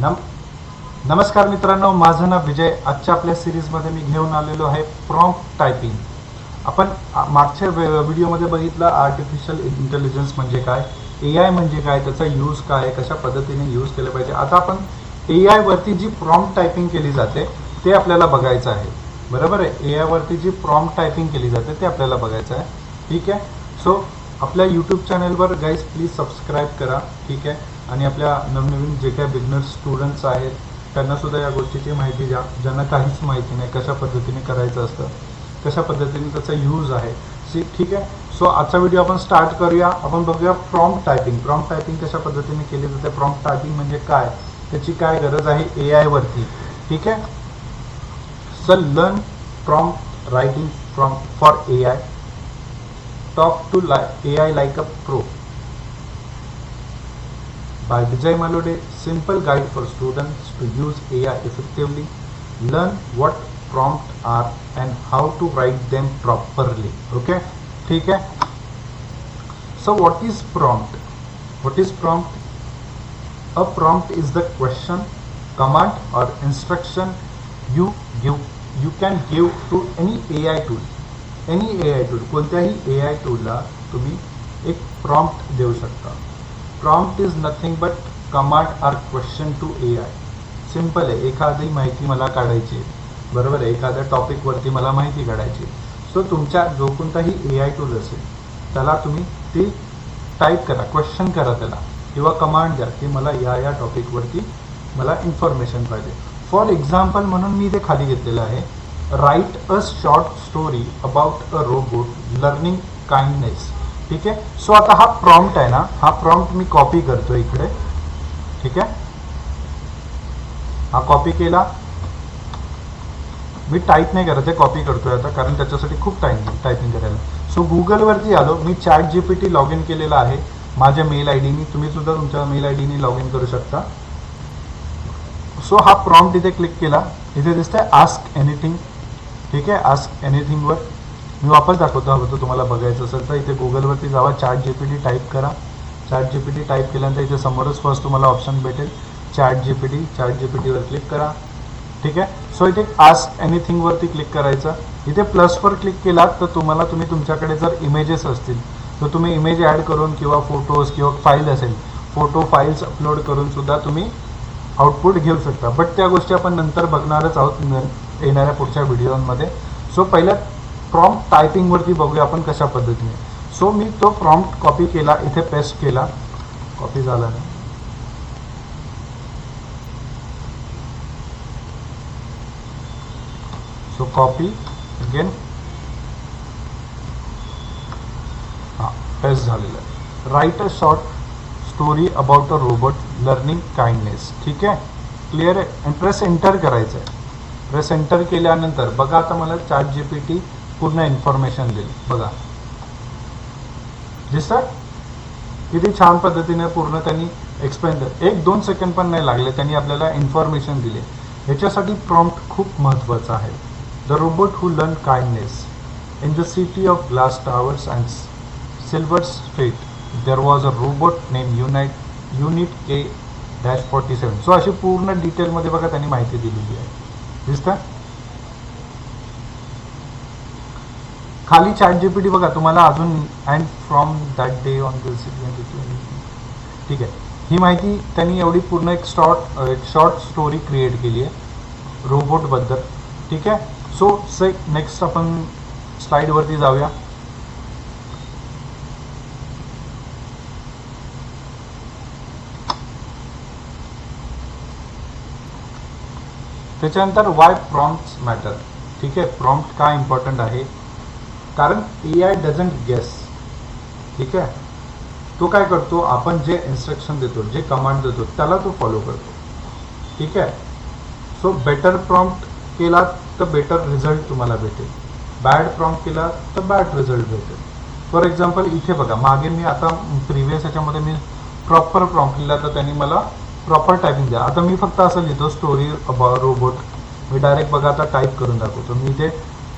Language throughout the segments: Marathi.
नम नमस्कार मित्रांनो माझं नाव विजय. आजच्या आपल्या सिरीजमध्ये मी घेऊन आलेलो आहे प्रॉम्प्ट टायपिंग आपण मागच्या व्हिडिओमध्ये बघितलं आर्टिफिशियल इंटेलिजन्स म्हणजे काय ए आय म्हणजे काय त्याचा यूज काय कशा पद्धतीने यूज केलं पाहिजे. आता आपण ए आयवरती जी प्रॉम्प्ट टायपिंग केली जाते ते आपल्याला बघायचं आहे. बरोबर आहे? ए आयवरती जी प्रॉम्प्ट टायपिंग केली जाते ते आपल्याला बघायचं आहे. ठीक आहे? सो आपल्या यूट्यूब चॅनलवर गाईज प्लीज सबस्क्राईब करा. ठीक आहे? आणि आपल्या नवनवीन जे काही बिगनर्स स्टुडंट्स आहेत त्यांना सुद्धा या गोष्टीची माहिती द्या. ज्यांना काहीच माहिती नाही कशा पद्धतीने करायचं असतं कशा पद्धतीने त्याचा यूज आहे. सी ठीक आहे? सो आजचा व्हिडिओ आपण स्टार्ट करूया. आपण बघूया प्रॉम्प्ट टायपिंग प्रॉम्प्ट टायपिंग कशा पद्धतीने केली जाते? प्रॉम्प्ट टायपिंग म्हणजे काय? त्याची काय गरज आहे? ए आयवरती ठीक आहे? Sir learn prompt writing from for A I talk to lie A I like a pro By Vijay Malode, simple guide for students to use AI effectively, learn what prompts are and how to write them properly. Okay, ठीक है. So what is prompt? What is prompt? A prompt is the question, command or instruction you give you can give to any AI tool. Any A I tool कोणत्याही ए आय टूलला तुम्ही एक प्रॉम्प्ट देऊ शकता Prompt is nothing but command or question to A I simple आहे. एखादी माहिती मला काढायची आहे. बरोबर आहे. एखाद्या टॉपिकवरती मला माहिती काढायची सो तुमच्या जो कोणताही ए आय टूल असेल त्याला तुम्ही ती टाईप करा क्वेश्चन करा त्याला. किंवा कमांड द्या की मला या या टॉपिकवरती मला इन्फॉर्मेशन पाहिजे. फॉर एक्झाम्पल म्हणून मी ते खाली घेतलेलं आहे. Write a short story about a robot learning kindness ठीक आहे? सो आता हा प्रॉम्प्ट आहे ना हा प्रॉम्प्ट मी कॉपी करतो इकडे. ठीक आहे? हा कॉपी केला. मी टाईप नाही करत आहे कॉपी करतोय आता कारण त्याच्यासाठी खूप टाईम टायपिंग करायला. सो गुगलवरती आलो. मी chat G P T log in केलेला आहे. माझ्या मेल आय डीनी तुम्ही सुद्धा तुमच्या मेल आय डीनी लॉग इन करू शकता. सो हा प्रॉम्प्ट इथे क्लिक केला. इथे दिसतंय आस्क एनिथिंग ठीक आहे? आस्क एनिथिंगवर मी वापस दाखवतो हवं तर तुम्हाला बघायचं असेल तर इथे गुगलवरती जावा chat G P T type करा. Chat G P T type केल्यानंतर इथे समोरच फर्स्ट तुम्हाला ऑप्शन भेटेल. Chat G P T chat G P टीवर क्लिक करा. ठीक आहे? सो इथे आस्क एनिथिंगवरती क्लिक करायचं. इथे प्लसवर क्लिक केलात तर तुम्हाला तुम्ही तुमच्याकडे जर इमेजेस असतील तर तुम्ही इमेज ॲड करून किंवा फोटोज किंवा फाईल असेल फोटो फाईल्स अपलोड करून सुद्धा तुम्ही आउटपुट घेऊ शकता. बट त्या गोष्टी आपण नंतर बघणारच आहोत येणाऱ्या पुढच्या व्हिडिओमध्ये सो पहिल्या प्रॉम्प्ट टायपिंगवरती बघूया आपण कशा पद्धतीने. सो मी तो प्रॉम्प्ट कॉपी केला इथे पेस्ट केला. कॉपी झाला. नाही सो कॉपी अगेन हां पेस्ट झालेलं आहे. Write a short story about a robot learning kindness ठीक आहे? क्लिअर आहे? प्रेस एंटर करायचं आहे. प्रेस एंटर केल्यानंतर बघा आता मला चॅट जी पी टी पूर्ण इन्फॉर्मेशन देईल. बघा. दिसतात किती छान पद्धतीने पूर्ण त्यांनी एक्सप्लेन एक दोन सेकंड पण नाही लागले त्यांनी आपल्याला इन्फॉर्मेशन दिले. ह्याच्यासाठी प्रॉम्प्ट खूप महत्त्वाचा आहे. The robot who learn kindness in the city of glass towers and silver street there was a robot name unite unit K dash forty seven so अशी पूर्ण डिटेलमध्ये बघा त्यांनी माहिती दिलेली आहे. दिसतं खाली चॅट जीपीटी बघा तुम्हाला अजून and from that day on this ठीक आहे. ही माहिती त्यांनी एवढी पूर्ण एक शॉर्ट एक शॉर्ट स्टोरी क्रिएट केली आहे रोबोटबद्दल ठीक आहे? सो से नेक्स्ट आपण स्लाईडवरती जाऊया. त्याच्यानंतर वाय प्रॉम्प्ट मॅटर ठीक आहे? प्रॉम्प्ट का इम्पॉर्टंट आहे? कारण ए आय डझंट गेस ठीक आहे? तो काय करतो? आपण जे इन्स्ट्रक्शन देतो जे कमांड देतो त्याला तो फॉलो करतो. ठीक आहे? सो बेटर प्रॉम्प्ट केला तर बेटर रिझल्ट तुम्हाला भेटेल. बॅड प्रॉम्प्ट केला तर बॅड रिझल्ट भेटेल. फॉर एक्झाम्पल इथे बघा मागे मी आता प्रिव्हियस ह्याच्यामध्ये मी प्रॉपर प्रॉम्प्ट लिहिला तर त्यांनी मला प्रॉपर टायपिंग द्या. आता मी फक्त असं लिहितो स्टोरी अबाउट रोबोट मी डायरेक्ट बघा आता टाईप करून दाखवतो. मी इथे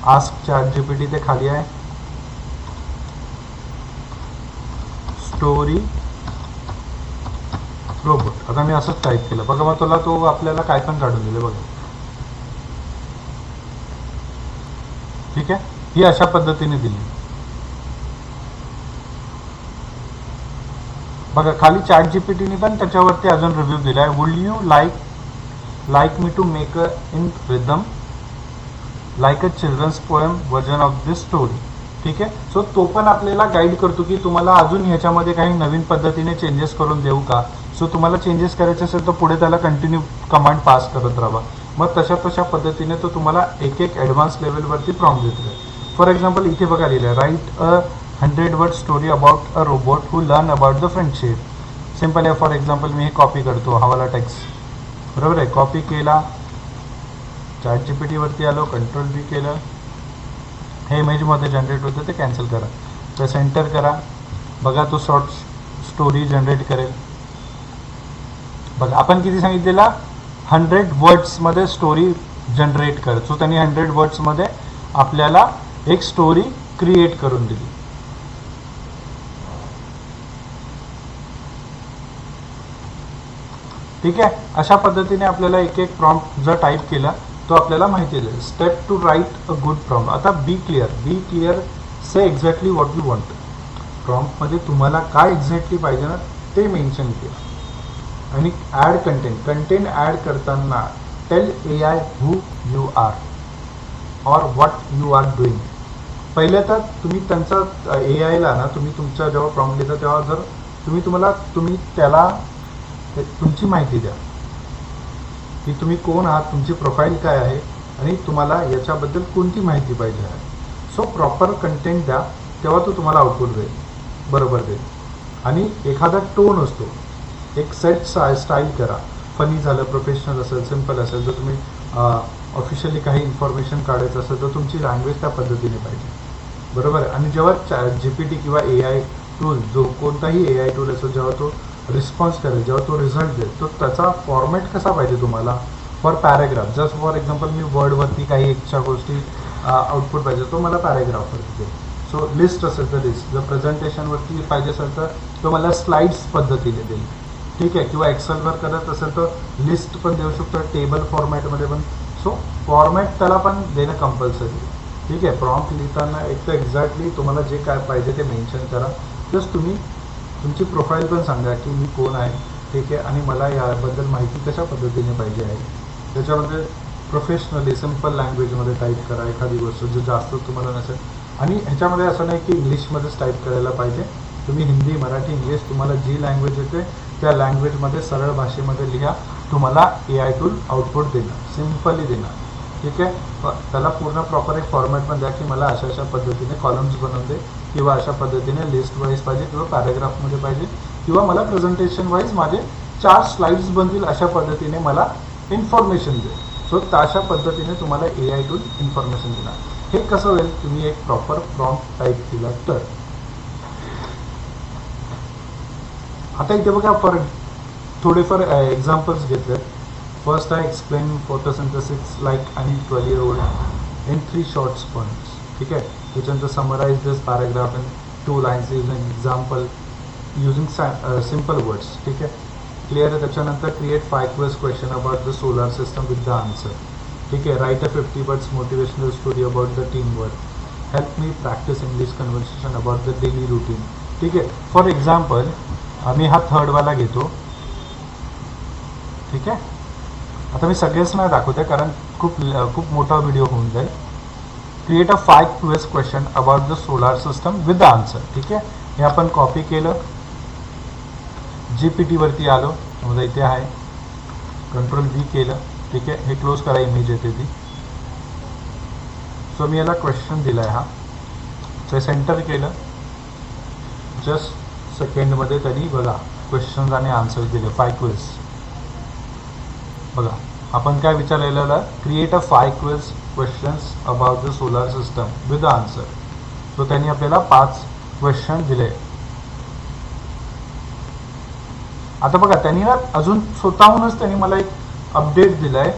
आस्क चॅट जीपीटी ते खाली आहे. स्टोरी रोबोट आता मी असंच टाईप केलं. बघा मग तुला तो आपल्याला काय पण काढून दिले बघा. ठीक आहे? ही अशा पद्धतीने दिली. बघा खाली चॅट जीपीटीने पण त्याच्यावरती अजून रिव्ह्यू दिलाय. Would you like like me to make a in rhythm like a children's poem version of this story ठीक आहे? सो तो पण आपल्याला गाईड करतो की तुम्हाला अजून ह्याच्यामध्ये काही नवीन पद्धतीने चेंजेस करून देऊ का? सो तुम्हाला चेंजेस करायचे असेल तर पुढे त्याला कंटिन्यू कमांड पास करत राहा. मग तशा तशा पद्धतीने तो तुम्हाला एक एक ॲडव्हान्स लेवलवरती प्रॉम्प्ट देतो. फॉर एक्झाम्पल इथे बघा लिहिलं write a hundred word story about a robot who learn about the friendship simple आहे. फॉर एक्झाम्पल मी हे कॉपी करतो हवाला टेक्स्ट बरोबर आहे? कॉपी केला चॅट जी पी टीवरती आलो कंट्रोल बी केलं. हे इमेजमध्ये जनरेट होतं ते कॅन्सल करा. तर सेंटर करा. बघा तो शॉर्ट स्टोरी जनरेट करेल. बघा आपण किती सांगितलेला? हंड्रेड वर्ड्समध्ये स्टोरी जनरेट कर. सो त्यांनी हंड्रेड वर्ड्समध्ये आपल्याला एक स्टोरी क्रिएट करून दिली. ठीक आहे? अशा पद्धतीने आपल्याला एक एक प्रॉम्प्ट जर टाईप केला तो आपल्याला माहिती देईल step two write a good prompt आता be clear be clear say exactly what you want प्रॉम्प्टमध्ये तुम्हाला काय एक्झॅक्टली पाहिजे ना ते मेन्शन केलं. आणि ॲड कंटेंट कंटेंट ॲड करताना tell A I who you are or what you are doing पहिले तर तुम्ही त्यांचा ए आयला ना तुम्ही तुमचा जेव्हा प्रॉम्प्ट लिहिता तेव्हा जर तुम्ही तुम्हाला तुम्ही त्याला तुमची माहिती द्या. की तुम्ही कोण आहात तुमची प्रोफाईल काय आहे आणि तुम्हाला याच्याबद्दल कोणती माहिती पाहिजे आहे? सो प्रॉपर कंटेंट द्या तेव्हा तो तुम्हाला आउटपुट देईल. बरोबर देईल. आणि एखादा टोन असतो. एक सेट स्टाईल करा. फनी झालं प्रोफेशनल असेल सिंपल असेल जर तुम्ही ऑफिशियली काही इन्फॉर्मेशन काढायचं असेल तर तुमची लँग्वेज त्या पद्धतीने पाहिजे. बरोबर आहे? आणि जेव्हा जी पी टी किंवा ए आय टूल जो कोणताही ए आय टूल असेल जेव्हा तो रिस्पॉन्स करेल. जेव्हा तो रिझल्ट देईल तो त्याचा फॉर्मॅट कसा पाहिजे तुम्हाला? For paragraph just for example मी वर्डवरती काही एक्स्ट्रा गोष्टी आउटपुट पाहिजे तो मला पॅरेग्राफवरती देईल. सो लिस्ट असेल तर लिस्ट जर प्रेझेंटेशनवरती पाहिजे असेल तर तो मला स्लाइड्स पद्धतीने देईल. ठीक आहे? किंवा एक्सेलवर करत असेल तर लिस्ट पण देऊ शकतो टेबल फॉर्मॅटमध्ये पण. सो फॉर्मॅट त्याला पण देणं कंपल्सरी ठीक आहे? प्रॉम्प्ट लिहिताना एक तर एक्झॅक्टली तुम्हाला जे काय पाहिजे ते मेन्शन करा. प्लस तुम्ही तुमची प्रोफाईल पण सांगा की मी कोण आहे ठीक आहे? आणि मला याबद्दल माहिती कशा पद्धतीने पाहिजे आहे? त्याच्यामध्ये प्रोफेशनली सिंपल लँग्वेजमध्ये टाईप करा एखादी गोष्ट जे जास्त तुम्हाला नसेल. आणि ह्याच्यामध्ये असं नाही की इंग्लिशमध्येच टाईप करायला पाहिजे. तुम्ही हिंदी मराठी इंग्लिश तुम्हाला जी लँग्वेज येते त्या लँग्वेजमध्ये सरळ भाषेमध्ये लिहा. तुम्हाला ए आय टूल आउटपुट देणार. सिम्पली देणार. ठीक आहे? त्याला पूर्ण प्रॉपर एक फॉर्मॅट पण द्या की मला अशा अशा पद्धतीने कॉलम्स बनवून दे किंवा अशा पद्धतीने लिस्ट वाईज पाहिजे किंवा पॅरेग्राफमध्ये पाहिजे किंवा मला प्रेझेंटेशन वाईज माझे चार स्लाईड्स बनतील अशा पद्धतीने मला इन्फॉर्मेशन दे. सो अशा पद्धतीने तुम्हाला ए आय टूल इन्फॉर्मेशन देणार. हे कसं होईल? तुम्ही एक प्रॉपर प्रॉम्प्ट टाईप केला तर. आता इथे बघा आपण थोडेफार एक्झाम्पल्स घेतलेत. First I explain photosynthesis like आणि twelve year old in three shorts points ठीक आहे त्याच्यानंतर summarise this paragraph in two lines using example using simple words ठीक आहे क्लिअर आहे त्याच्यानंतर create five quest question about the solar system with the answer ठीक आहे write a fifty words motivational story about the team work help me practise English conversation about the daily routine ठीक आहे फॉर एक्झाम्पल आम्ही हा थर्डवाला घेतो ठीक आहे आता मी सगळेच नाही दाखवते कारण खूप खूप मोठा व्हिडिओ होऊन जाईल. Create a five quest question about the solar system with the answer ठीक आहे? हे आपण कॉपी केलं. जी पी टीवरती आलो. समजा इथे आहे. कंट्रोल व्ही केलं. ठीक आहे? हे क्लोज करा इमेज येते ती सो मी याला क्वेश्चन दिला आहे हा ते सेंटर केलं जस्ट सेकंडमध्ये त्यांनी बघा. क्वेश्चन आणि आन्सर दिले फाय क्वेस्ट बघा आपण काय विचारलेलं create a five quiz questions about the solar system with answer so त्यांनी आपल्याला पाच क्वेश्चन दिले. आता बघा त्यांनी ना अजून स्वतःहूनच त्यांनी मला एक अपडेट दिलाय.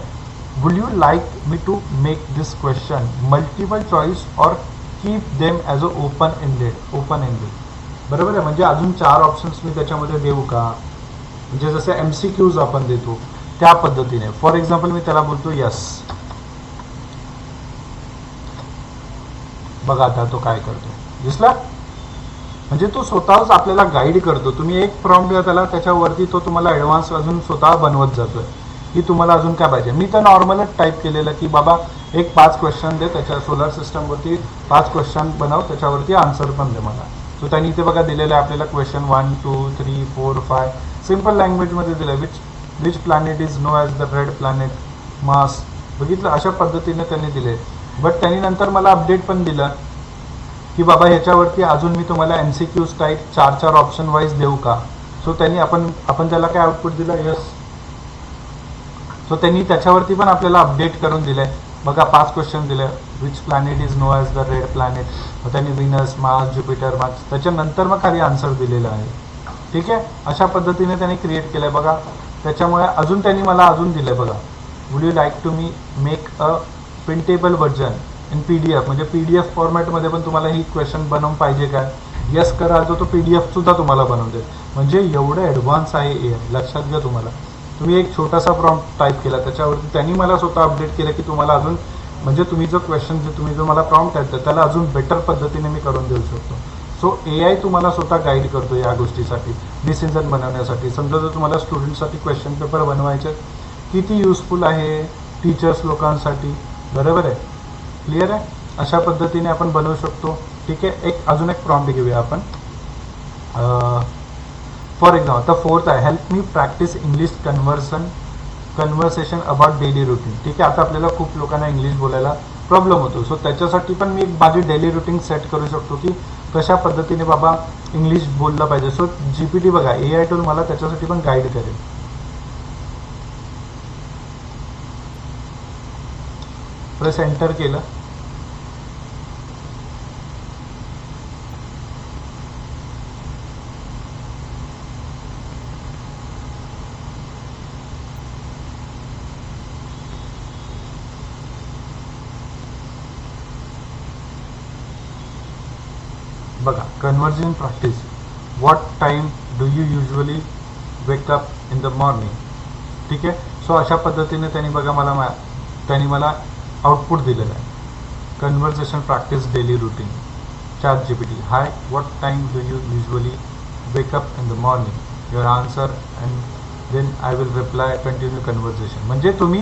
Would you like me to make this question multiple choice or keep them as a open ended open ended बरोबर आहे? म्हणजे अजून चार ऑप्शन्स मी त्याच्यामध्ये देऊ का? म्हणजे जसे एम सी क्यूज आपण देतो. त्या पद्धतीने. फॉर एक्झाम्पल मी त्याला बोलतो यस बघा आता तो काय करतो दिसला? म्हणजे तो स्वतःच आपल्याला गाईड करतो. तुम्ही एक प्रॉम्प्ट द्या त्याला त्याच्यावरती तो तुम्हाला ॲडव्हान्स अजून स्वतः बनवत जातोय. की तुम्हाला अजून काय पाहिजे? मी तर नॉर्मलच टाईप केलेलं की बाबा एक पाच क्वेश्चन दे त्याच्या सोलर सिस्टमवरती पाच क्वेश्चन बनव त्याच्यावरती आन्सर पण दे मला. सो त्यांनी इथे बघा दिलेलं आहे आपल्याला question one two three four five simple लँग्वेजमध्ये दिलं आहे which which planet is known as the red planet Mars बघितलं? अशा पद्धतीने त्यांनी दिले. बट त्यांनी नंतर मला अपडेट पण दिलं की बाबा ह्याच्यावरती अजून मी तुम्हाला एम सी क्यूज टाईप चार चार ऑप्शन वाईज देऊ का? सो त्यांनी आपण आपण त्याला काय आउटपुट दिलं? यस सो त्यांनी त्याच्यावरती पण आपल्याला अपडेट करून दिलंय. बघा पाच क्वेश्चन दिले. Which planet is known as the red planet मग त्यांनी विनस मार्स ज्युपिटर मार्स त्याच्यानंतर मग खाली आन्सर दिलेलं आहे. ठीक आहे? अशा पद्धतीने त्यांनी क्रिएट केलंय. बघा त्याच्यामुळे अजून त्यांनी मला अजून दिलं बघा. Would you like to me make a printable version in P D F म्हणजे पी डी एफ फॉर्मॅटमध्ये पण तुम्हाला ही क्वेश्चन बनवून पाहिजे काय यस कराल तर तो पी डी एफसुद्धा तुम्हाला बनवून देईल. म्हणजे एवढं ॲडव्हान्स आहे ए लक्षात घ्या तुम्हाला. तुम्ही एक छोटासा प्रॉम्प टाईप केला. त्याच्यावरती त्यांनी मला स्वतः अपडेट केलं की तुम्हाला अजून म्हणजे तुम्ही जो क्वेश्चन जे तुम्ही जो मला प्रॉम्प्ट आहेत त्याला अजून बेटर पद्धतीने मी करून देऊ शकतो. सो ए आय तुम्हाला स्वतः गाईड करतो या गोष्टीसाठी डिसिजन बनवण्यासाठी. समजा जर तुम्हाला स्टुडंटसाठी क्वेश्चन पेपर बनवायचे किती युजफुल आहे टीचर्स लोकांसाठी? बरोबर आहे? क्लिअर आहे? अशा पद्धतीने आपण बनवू शकतो. ठीक आहे? एक अजून एक प्रॉम्प्ट घेऊया आपण. फॉर एक्झाम्पल आता फोर्थ आहे. Help me practise English conversion conversation about daily routine ठीक आहे? आता आपल्याला खूप लोकांना इंग्लिश बोलायला प्रॉब्लेम होतो. सो त्याच्यासाठी पण मी एक माझी डेली रुटीन सेट करू शकतो की कशा पद्धतीने बाबा इंग्लिश बोललं पाहिजे? सो जी पी टी बघा ए आय टूल मला त्याच्यासाठी पण गाईड करेल. प्रेस एंटर केलं. बघा conversion practice what time do you usually wake up in the morning ठीक आहे? सो अशा पद्धतीने त्यांनी बघा मला मा त्यांनी मला आउटपुट दिलेलं आहे. Conversation practice daily routine chat G P T hi what time do you usually wake up in the morning your answer and then I will reply continue conversation म्हणजे तुम्ही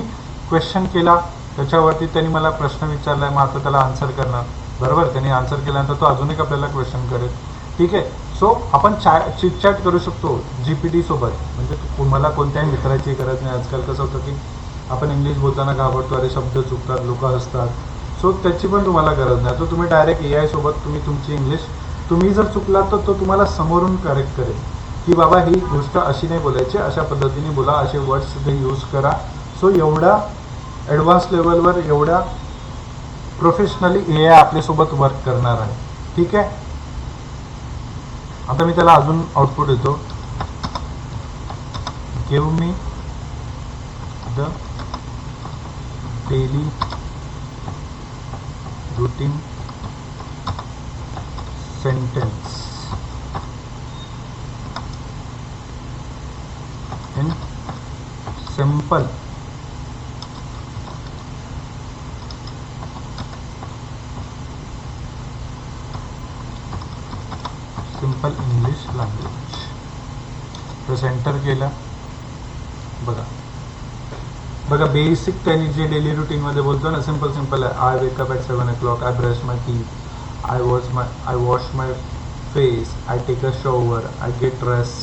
क्वेश्चन केला त्याच्यावरती त्यांनी मला प्रश्न विचारला आहे मग आता त्याला आन्सर करणार. बरोबर त्यांनी आन्सर केल्यानंतर तो अजून एक आपल्याला क्वेश्चन करेल. ठीक आहे? सो आपण चॅ चिटचॅट करू शकतो जी पी टी सोबत. म्हणजे तुम्हाला कोणत्याही मित्राची गरज नाही. आजकाल कसं होतं की आपण इंग्लिश बोलताना घाबरतो अरे शब्द चुकतात लोक असतात सो त्याची पण तुम्हाला गरज नाही. तो तुम्ही डायरेक्ट ए आय सोबत तुम्ही तुमची इंग्लिश तुम्ही जर चुकलात तर तो तुम्हाला समोरून करेक्ट करेल. की बाबा ही गोष्ट अशी नाही बोलायची. अशा पद्धतीने बोला. असे वर्ड्स ते यूज करा. सो एवढा ॲडव्हान्स लेवलवर एवढ्या प्रोफेशनली ए आय आपल्यासोबत वर्क करणार आहे. ठीक आहे? आता मी त्याला अजून आउटपुट देतो. Give me the daily routine sentence in simple simple English language press enter केलं. बघा. बघा बेसिक त्यांनी जे डेली रुटीनमध्ये बोलतो ना सिंपल सिंपल आहे. I wake up at seven o'clock I brush my teeth I wash my I wash my face I take a shower I get dress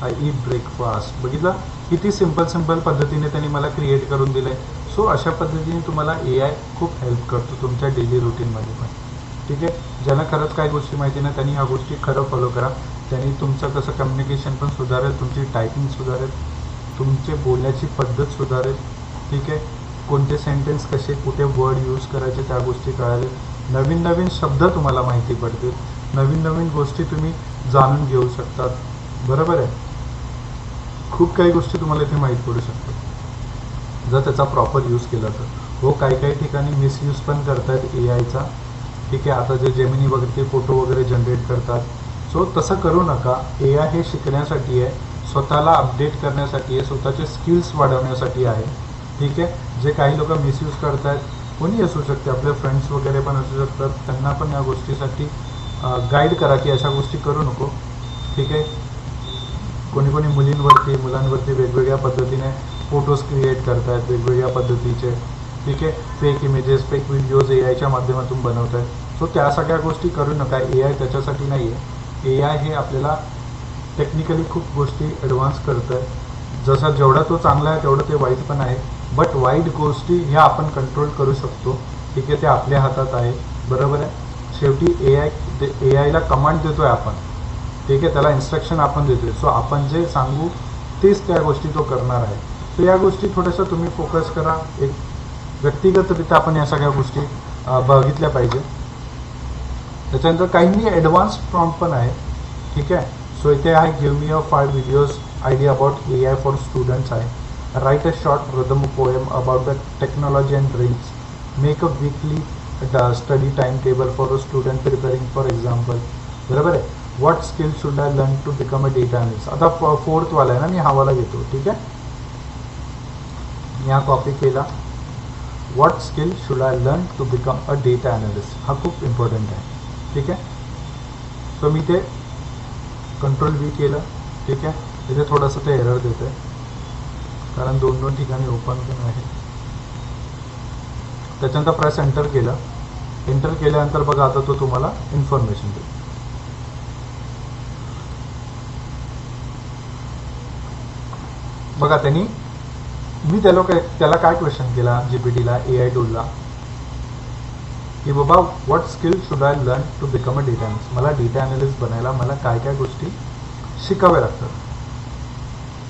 I eat breakfast बघितलं? किती सिंपल सिंपल पद्धतीने त्यांनी मला क्रिएट करून दिलं आहे सो अशा पद्धतीने तुम्हाला ए आय खूप हेल्प करतो तुमच्या डेली रुटीनमध्ये पण. ठीक आहे? ज्यांना खरंच काही गोष्टी माहिती नाही त्यांनी ह्या गोष्टी खरं फॉलो करा. त्यांनी तुमचं कसं कम्युनिकेशन पण सुधारेल तुमची टायपिंग सुधारेल तुमचे बोलण्याची पद्धत सुधारेल. ठीक आहे? कोणते सेंटेन्स कसे कुठे वर्ड यूज करायचे त्या गोष्टी कळाले. नवीन नवीन शब्द तुम्हाला माहिती पडतील. नवीन नवीन गोष्टी तुम्ही जाणून घेऊ शकतात. बरोबर आहे? खूप काही गोष्टी तुम्हाला इथे माहीत पडू शकतात. जर त्याचा प्रॉपर यूज केला तर. हो काही काही ठिकाणी मिसयूज पण करतायत ए आयचा ठीक आहे आता जे जेमिनी वगैरे ते फोटो वगैरे जनरेट करतात. सो तसं करू नका. ए आय हे शिकण्यासाठी आहे. स्वतःला अपडेट करण्यासाठी आहे. स्वतःचे स्किल्स वाढवण्यासाठी आहे. ठीक आहे? जे काही लोक मिसयूज करतात कोणी असू शकते. आपले फ्रेंड्स वगैरे पण असू शकतात. त्यांना पण या गोष्टीसाठी गाईड करा की अशा गोष्टी करू नको. ठीक आहे? कोणी कोणी मुलींवरती मुलांवरती वेगवेगळ्या पद्धतीने फोटोज क्रिएट करतात वेगवेगळ्या पद्धतीचे. ठीक आहे? Fake images fake videos A आयच्या माध्यमातून बनवत आहेत सो त्या सगळ्या गोष्टी करू नका. ए आय त्याच्यासाठी नाही आहे ए आय हे आपल्याला टेक्निकली खूप गोष्टी ॲडव्हान्स करतं आहे जसा जेवढा तो चांगला आहे तेवढं ते वाईट पण आहे. बट वाईट गोष्टी ह्या आपण कंट्रोल करू शकतो. ठीक आहे? ते आपल्या हातात आहे. बरोबर आहे? शेवटी ए आय ए आयला कमांड देतो आहे आपण. ठीक आहे? त्याला इन्स्ट्रक्शन आपण देतो आहे सो आपण जे सांगू तेच त्या गोष्टी तो करणार आहे. तर या गोष्टी थोड्याशा तुम्ही फोकस करा. एक व्यक्तिगतरित्या आपण या सगळ्या गोष्टी बघितल्या पाहिजे. त्याच्यानंतर काहींनी ॲडव्हान्स प्रॉम्प्ट पण आहे. ठीक आहे? सो इथे आहे give me a five videos idea about A I for students आहे. Write a short rhythm poem about the technology and dreams make a weekly study time table for a student preparing for example बरोबर आहे? What skill should I learn to become a data analyst आता फोर्थवाला आहे ना मी हावाला घेतो. ठीक आहे? मी हा कॉपी केला. What skill should I learn to become a data analyst हा खूप इम्पॉर्टंट आहे. ठीक आहे? सो मी ते कंट्रोल व्ही केलं. ठीक आहे? तिथे थोडंसं ते एरर देतं आहे कारण दोन दोन ठिकाणी ओपन पण आहे. त्याच्यानंतर प्रेस एंटर केलं. एंटर केल्यानंतर बघा आता तो तुम्हाला इन्फॉर्मेशन देईल. बघा त्यांनी मी त्याला काय त्याला काय क्वेश्चन केला? जीपीटीला पी टीला ए आय टूलला की बाबा what skill should I learn to become a data analyst मला डेटा अनालिस्ट बनायला मला काय काय गोष्टी शिकाव्या लागतात.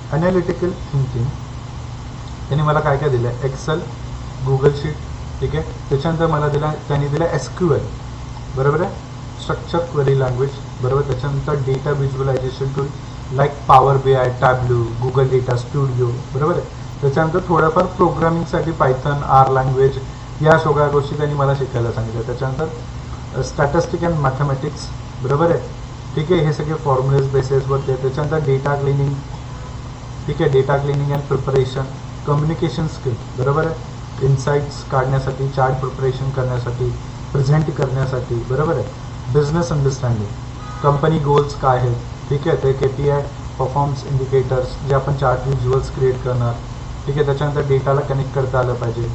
अनालिटिकल थिंकिंग त्यांनी मला काय काय दिलं? एक्सेल गुगल शीट ठीक आहे? त्याच्यानंतर मला दिला त्यांनी दिला एस क्यू एल बरोबर आहे? स्ट्रक्चर क्वेरी लँग्वेज बरोबर? त्याच्यानंतर data visualisation tool like power B I Tableau Google data studio बरोबर आहे? त्याच्यानंतर थोड्याफार प्रोग्रामिंगसाठी पायथन आर लँग्वेज या सगळ्या गोष्टी त्यांनी मला शिकायला सांगितल्या. त्याच्यानंतर स्टॅटिस्टिक अँड मॅथमॅटिक्स बरोबर आहे? ठीक आहे हे सगळे फॉर्म्युलेज बेसेसवरती आहे त्याच्यानंतर डेटा क्लिनिंग ठीक आहे data cleaning and preparation communication skill बरोबर आहे? इन्साईट्स काढण्यासाठी चार्ट प्रिपरेशन करण्यासाठी प्रेझेंट करण्यासाठी बरोबर आहे? बिझनेस अंडरस्टँडिंग कंपनी गोल्स काय आहेत? ठीक आहे ते K P I performance indicators जे आपण चार्ट व्हिज्युअल्स क्रिएट करणार ठीक आहे त्याच्यानंतर डेटाला कनेक्ट करता आलं पाहिजे.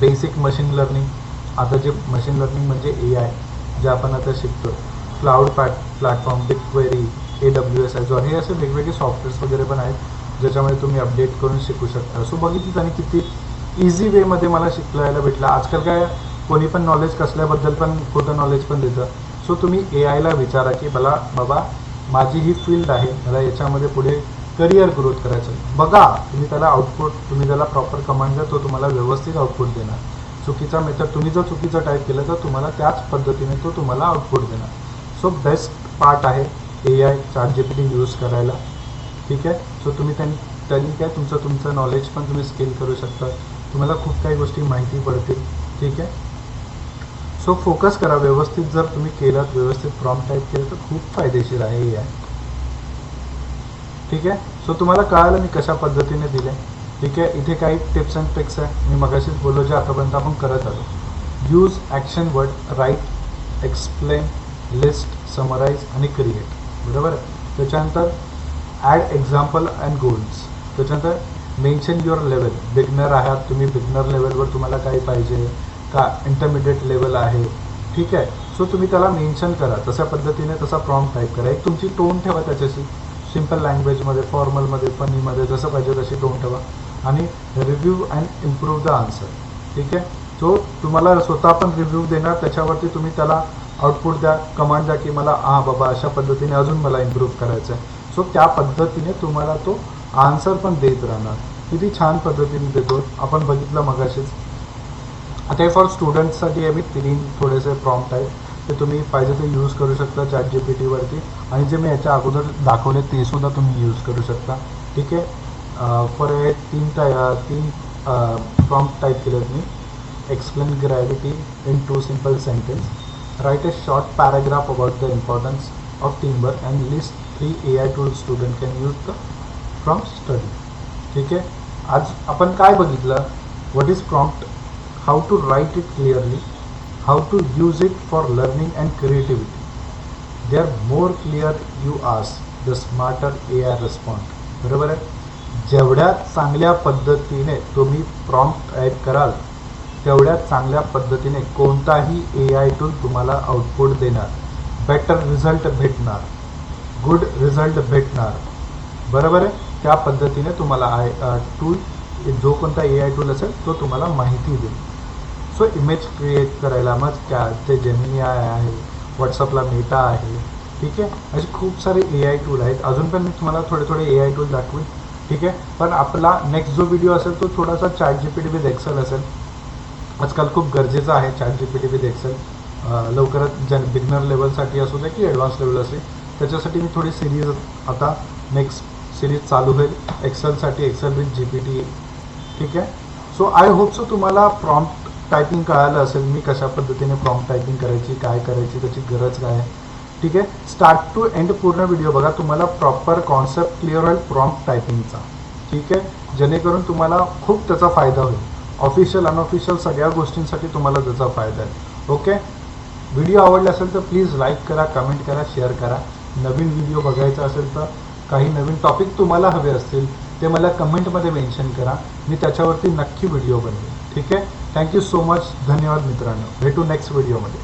बेसिक मशीन लर्निंग आता जे मशीन लर्निंग म्हणजे ए आय जे आपण आता शिकतो cloud pat platform BigQuery A W S I हे असे वेगवेगळे सॉफ्टवेअर्स वगैरे पण आहेत ज्याच्यामध्ये तुम्ही अपडेट करून शिकू शकता. सो बघितली त्यांनी किती इझी वेमध्ये मला शिकवायला भेटलं. आजकाल काय कोणी पण नॉलेज कसल्याबद्दल पण खोटं नॉलेज पण देतं. सो तुम्ही ए आयला विचारा की मला बाबा माझी ही फील्ड आहे. मला याच्यामध्ये पुढे करिअर ग्रोथ करायचं. आहे. बघा तुम्ही त्याला आउटपुट तुम्ही त्याला प्रॉपर कमांड द्या तो तुम्हाला व्यवस्थित आउटपुट देणार. चुकीचा मेथड तुम्ही जर चुकीचं टाईप केलं तर तुम्हाला त्याच पद्धतीने तो तुम्हाला आउटपुट देणार. सो बेस्ट पार्ट आहे A I chat G P T use करायला. ठीक आहे? सो तुम्ही त्यांनी त्यांनी काय तुमचं तुमचं नॉलेज पण तुम्ही स्किल करू शकता. तुम्हाला खूप काही गोष्टी माहिती पडतील. ठीक आहे? सो फोकस करा. व्यवस्थित जर तुम्ही केलं व्यवस्थित फॉर्म टाईप केलं तर खूप फायदेशीर आहे ए आय ठीक आहे? सो तुम्हाला कळालं मी कशा पद्धतीने दिले ठीक आहे? इथे काही टिप्स अँड ट्रिक्स आहे. मी मगाशीच बोललो जे आतापर्यंत आपण करत आलो. Use action word write explain list summarise आणि क्रिएट बरोबर आहे? त्याच्यानंतर ॲड एक्झाम्पल अँड गोल्स त्याच्यानंतर मेन्शन युअर लेवल बिगनर आहात तुम्ही. बिगनर लेवलवर तुम्हाला काय पाहिजे. का इंटरमिडिएट लेवल आहे? ठीक आहे? सो तुम्ही त्याला मेन्शन करा. तशा पद्धतीने तसा प्रॉम्प्ट टाईप करा. एक तुमची टोन ठेवा त्याच्याशी. सिंपल लँग्वेजमध्ये फॉर्मलमध्ये फनीमध्ये जसं पाहिजे तशी टोन ठेवा. आणि review and improve the answer ठीक आहे? सो तुम्हाला स्वतः पण रिव्ह्यू देणार त्याच्यावरती तुम्ही त्याला आउटपुट द्या कमांड द्या की मला हां बाबा अशा पद्धतीने अजून मला इम्प्रूव्ह करायचं आहे सो त्या पद्धतीने तुम्हाला तो आन्सर पण देत राहणार. किती छान पद्धतीने देतो. आपण बघितलं मगाशीच. आता हे फॉर स्टुडंट्ससाठी आहे. मी तीन थोडेसे प्रॉम्प्ट आहेत. ते तुम्ही पाहिजे ते यूज करू शकता चॅट जी पी टीवरती आणि जे मी याच्या अगोदर दाखवले ते सुद्धा तुम्ही यूज करू शकता. ठीक आहे? फॉर हे तीन टाय तीन प्रॉम्प्ट टाईप केलेत मी. Explain gravity in two simple sentence write a short paragraph about the importance of teamwork and list three A I to student can use the from study ठीक आहे? आज आपण काय बघितलं? What is prompt how to write it clearly how to use it for learning and creativity The more more clear you ask the smarter a बरोबर आहे? जेवढ्या चांगल्या पद्धतीने तुम्ही प्रॉम्प्ट टाईप कराल तेवढ्या चांगल्या पद्धतीने कोणताही ए आय टूल तुम्हाला आउटपुट देणार. बेटर रिझल्ट भेटणार. गुड रिझल्ट भेटणार. बरोबर आहे? त्या पद्धतीने तुम्हाला आय टूल जो कोणता ए आय टूल असेल तो तुम्हाला माहिती देईल. सो इमेज क्रिएट करायला मग त्या ते जेमिनी आय आहे व्हॉट्सअपला मेटा आहे ठीक आहे? असे खूप सारे ए आय टूल आहेत. अजून पण मी तुम्हाला थोडे थोडे ए आय टूल दाखवेन ठीक आहे? पण आपला नेक्स्ट जो व्हिडिओ असेल तो थोडासा Chat G P T with Excel असेल. आजकाल खूप गरजेचं आहे Chat G P T with Excel लवकरच जन बिगनर लेवलसाठी असू दे की ॲडव्हान्स लेवल असेल. त्याच्यासाठी मी थोडी सिरीज आता नेक्स्ट सिरीज चालू होईल. एक्सेलसाठी Excel with G P T ठीक आहे? सो आय होप सो तुम्हाला प्रॉम्प्ट टायपिंग कळालं असेल मी कशा पद्धतीने प्रॉम्प्ट टायपिंग करायची काय करायची त्याची गरज काय आहे. ठीक आहे? स्टार्ट टू एंड पूर्ण व्हिडिओ बघा तुम्हाला प्रॉपर कॉन्सेप्ट क्लिअर होईल प्रॉम्प्ट टायपिंगचा ठीक आहे? जेणेकरून तुम्हाला खूप त्याचा फायदा होईल. ऑफिशियल अनऑफिशियल सगळ्या गोष्टींसाठी तुम्हाला त्याचा फायदा आहे. ओके व्हिडिओ आवडला असेल तर प्लीज लाईक करा कमेंट करा शेअर करा. नवीन व्हिडिओ बघायचा असेल तर काही नवीन टॉपिक तुम्हाला हवे असतील ते मला कमेंटमध्ये मेन्शन करा. मी त्याच्यावरती नक्की व्हिडिओ बनवेन. ठीक आहे? थँक्यू सो मच धन्यवाद मित्रांनो. भेटू नेक्स्ट व्हिडिओमध्ये